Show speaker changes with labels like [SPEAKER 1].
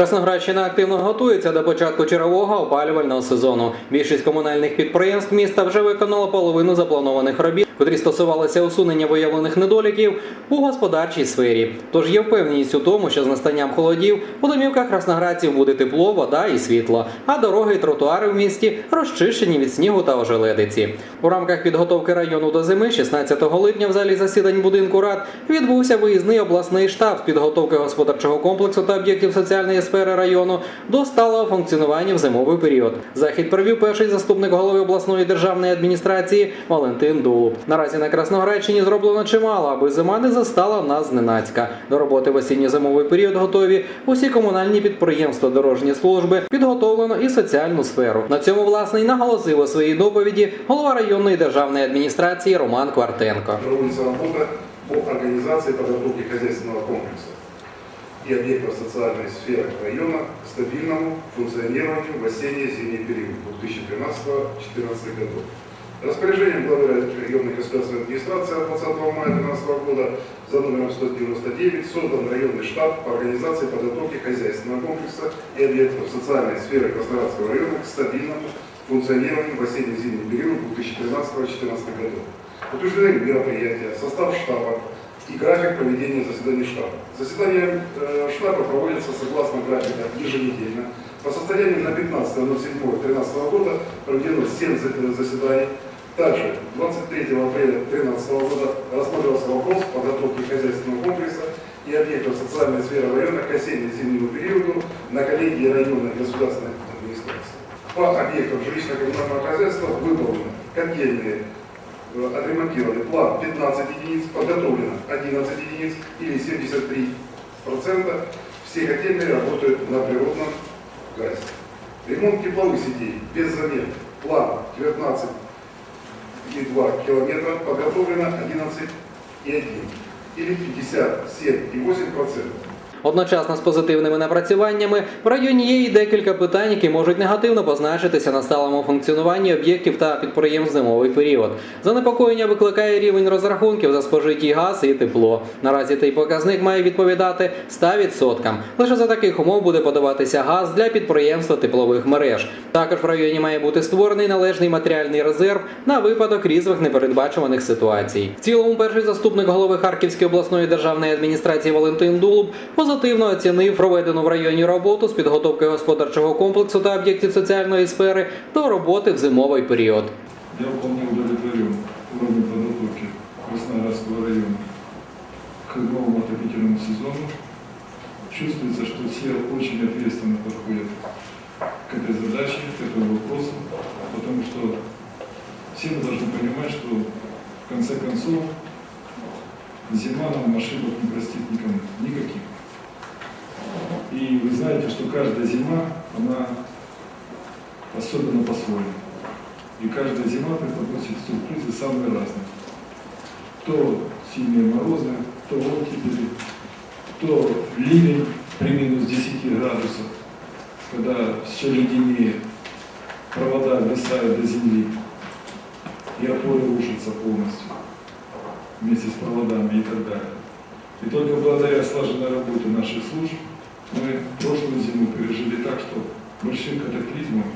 [SPEAKER 1] Красноградщина активно готується до початку чергового опалювального сезону. Більшість комунальних підприємств міста вже виконало половину запланованих робіт, котрі стосувалися усунення виявлених недоліків у господарчій сфері. Тож є впевненість у тому, що з настанням холодів у домівках красноградців буде тепло, вода і світло, а дороги і тротуари в місті розчищені від снігу та ожеледиці. У рамках підготовки району до зими 16 липня в залі засідань будинку рад відбувся виїзний обласний штаб з підготовки господарчого комплексу та об'єктів соціальної сфери району до сталого функціонування в зимовий період. Захід провів перший заступник голови обласної державної адміністрації Валентин Дулуб. Наразі на Красноградщині зроблено чимало, аби зима не застала нас зненацька. До роботи в осінньо-зимовий період готові усі комунальні підприємства, дорожні служби, підготовлено і соціальну сферу. На цьому власне й наголосив у своїй доповіді голова районної державної адміністрації Роман Квартенко.
[SPEAKER 2] проводится работа по организации подготовки хозяйственного комплекса и объектов социальной сферы района к стабильному функционированию в осенне-зимний период 2013-2014 годов. Распоряжением главы районной государственной администрации от 20 мая 2012 года за номером 199 создан районный штаб по организации подготовки хозяйственного комплекса и объектов социальной сферы Краснодарского района к стабильному функционированию в осенне-зимний период 2013-2014 годов. Утверждены мероприятия, состав штаба и график проведения заседаний штаба. Заседания э, штаба проводятся согласно графика еженедельно. По состоянию на 15.07.2013 года проведено 7 за- заседаний. Также 23 апреля 2013 года рассматривался вопрос подготовки хозяйственного комплекса и объектов социальной сферы района к осенне-зимнему периоду на коллегии районной государственной администрации. По объектам жилищно-коммунального хозяйства выполнены э, отремонтированы план 15 единиц, подготовлено 11 единиц или 73%. Все котельные работают на природном газе. Ремонт тепловых сетей без замер. План 19,2 километра, подготовлено 11,1 или 57,8%.
[SPEAKER 1] Одночасно з позитивними напрацюваннями в районі є і декілька питань, які можуть негативно позначитися на сталому функціонуванні об'єктів та підприємств зимовий період. Занепокоєння викликає рівень розрахунків за спожитий газ і тепло. Наразі цей показник має відповідати 100%. Лише за таких умов буде подаватися газ для підприємства теплових мереж. Також в районі має бути створений належний матеріальний резерв на випадок різних непередбачуваних ситуацій. В цілому, перший заступник голови Харківської обласної державної адміністрації Валентин Дулуб позитивно оцінив проведену в районі роботу з підготовки господарчого комплексу та об'єктів соціальної сфери до роботи в зимовий період.
[SPEAKER 3] Я вполне удовлетворен уровнем подготовки Краснодарского района к новому отопительному сезону. Чувствуется, что все очень ответственно подходят к этой задаче, к этому вопросу, потому что все мы должны понимать, что в конце концов зима нам ошибок не простит никому, никаких. И вы знаете, что каждая зима, она особенно по-своему. И каждая зима преподносит сюрпризы самые разные. То сильные морозы, то оттепели, то ливень при минус 10 градусов, когда все леденее, провода висают до земли, и опоры рушатся полностью вместе с проводами и так далее. И только благодаря слаженной работе наших служб мы прошлую зиму пережили так, что больших катаклизмов